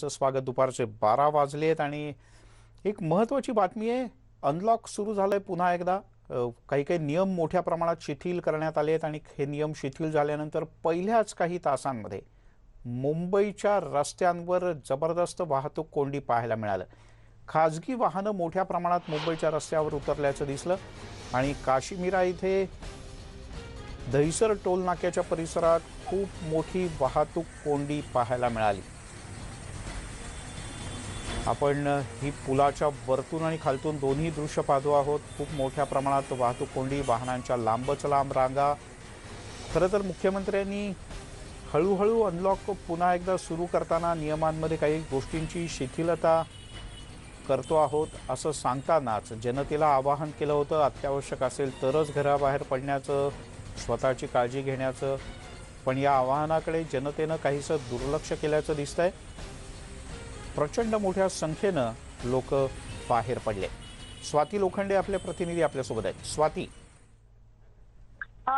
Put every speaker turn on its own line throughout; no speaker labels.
स्वागत दुपारचे बारा वाजले आहेत आणि एक महत्वाची बातमी आहे अनलॉक सुरू झालंय पुन्हा एकदा. काही काही नियम मोठ्या प्रमाणात शिथिल करण्यात आले आहेत आणि हे नियम शिथिल झाल्यानंतर पहिल्याच काही तासांमध्ये मुंबईच्या रस्त्यांवर जबरदस्त वाहतूक कोंडी पाहायला मिळालं. खाजगी वाहनं मोठ्या प्रमाणात मुंबईच्या रस्त्यावर उतरल्याचं दिसलं आणि काश्मीरा इथे दहिसर टोल नाक्याच्या परिसरात खूप मोठी वाहतूक कोंडी पाहायला मिळाली. आपण ही पुलाच्या वरतून आणि खालतून दोन्ही दृश्य पाहतो आहोत. खूप मोठ्या प्रमाणात वाहतूक कोंडी वाहनांच्या लांबच लांब रांगा. खरं तर मुख्यमंत्र्यांनी हळूहळू अनलॉक पुन्हा एकदा सुरू करताना नियमांमध्ये काही गोष्टींची शिथिलता करतो आहोत असं सांगतानाच जनतेला आवाहन केलं होतं. अत्यावश्यक असेल तरच घराबाहेर पडण्याचं स्वतःची काळजी घेण्याचं. पण या आवाहनाकडे जनतेनं काहीसं दुर्लक्ष केल्याचं दिसतंय. प्रचंड मोठ्या संख्येनं लोक बाहेर पडले. स्वाती लोखंडे आपले प्रतिनिधी आपल्यासोबत आहेत. स्वाती.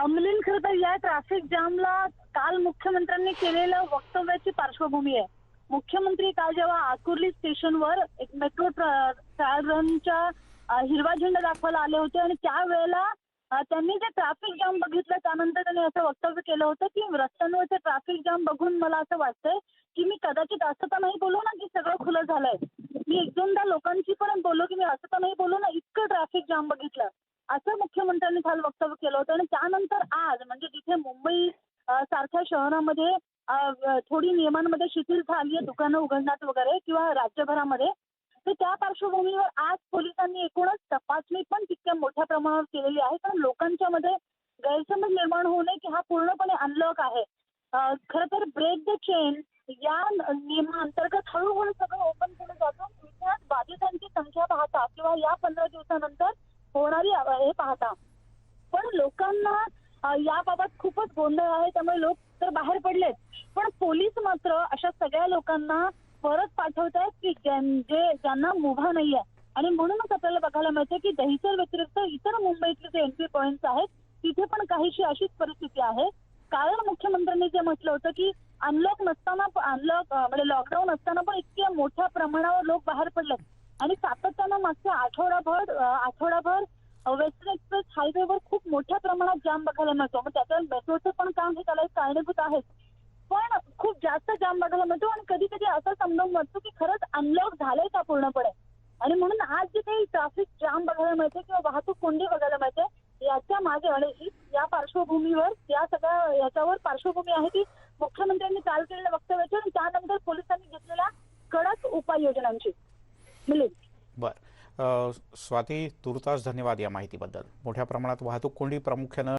मिलिंद खरं तर या ट्रॅफिक जामला काल मुख्यमंत्र्यांनी केलेलं वक्तव्याची पार्श्वभूमी आहे. मुख्यमंत्री काल जेव्हा आकुर्ली स्टेशनवर एक मेट्रो ट्रायल रनच्या हिरवा झेंडा दाखवायला आले होते आणि त्यावेळेला त्यांनी जे ट्रॅफिक जाम बघितलं त्यानंतर त्यांनी असं वक्तव्य केलं होतं की रस्त्यांवरचे ट्रॅफिक जाम बघून मला असं वाटतंय की मी कदाचित असं तर नाही बोलू ना की सगळं खुलं झालंय. मी एक दोनदा लोकांशी पण बोललो की मी असं तर नाही बोलू ना इतकं ट्रॅफिक जाम बघितलं. असं मुख्यमंत्र्यांनी काल वक्तव्य केलं होतं आणि त्यानंतर आज म्हणजे जिथे मुंबई सारख्या शहरामध्ये थोडी नियमांमध्ये शिथिल झाली आहे दुकानं उघडण्यात वगैरे किंवा राज्यभरामध्ये तर त्या पार्श्वभूमीवर आज पोलिसांनी एकूणच तपासणी पण तितक्या मोठ्या प्रमाणावर केलेली आहे. कारण लोकांच्या मध्ये गैरसमज निर्माण होऊ नये की हा पूर्णपणे अनलॉक आहे. खरं तर ब्रेक द चेन या नियमाअंतर्गत हळूहळू सगळं ओपन केलं जातं. इतिहास बाधितांची संख्या पाहता किंवा या पंधरा दिवसानंतर होणारी हे पाहता. पण लोकांना याबाबत खूपच गोंधळ आहे. त्यामुळे लोक तर बाहेर पडलेत. पण पोलीस मात्र अशा सगळ्या लोकांना परत पाठवत आहेत की ज्यां- जे ज्यांना मुभा नाहीये. आणि म्हणूनच आपल्याला बघायला मिळते की दहिसर व्यतिरिक्त इतर मुंबईतले जे एंट्री पॉईंट्स आहेत तिथे पण काहीशी अशीच परिस्थिती आहे. कारण मुख्यमंत्र्यांनी जे म्हटलं होतं की अनलॉक नसताना अनलॉक म्हणजे लॉकडाऊन असताना पण इतक्या मोठ्या प्रमाणावर लोक बाहेर पडलेत. आणि सातत्यानं मागच्या आठवडाभर आठवडाभर वेस्टर्न एक्सप्रेस हायवेवर खूप मोठ्या प्रमाणात जाम बघायला मिळतो. मग त्याच्यावर मेट्रोचं पण काम हे त्याला एक कारणीभूत आहेच. पण खूप जास्त जाम बघायला मिळतो आणि कधी कधी असं समजावून वाटतो की खरंच अनलॉक झालंय का पूर्णपणे? आणि म्हणून आज जे काही ट्रॅफिक जाम बघायला मिळते किंवा वाहतूक कोंडी बघायला मिळते याच्या मागे आणि ही- या पार्श्वभूमीवर या सगळ्या याच्यावर पार्श्वभूमी आहे की काल केलेल्या वक्तव्याची आणि त्यानंतर पोलिसांनी घेतलेल्या कडक उपाययोजनांची. मिलिंद.
बर. स्वाती तुर्तास धन्यवाद या माहितीबद्दल. मोठ्या प्रमाणात वाहतूक कोंडी प्रामुख्यानं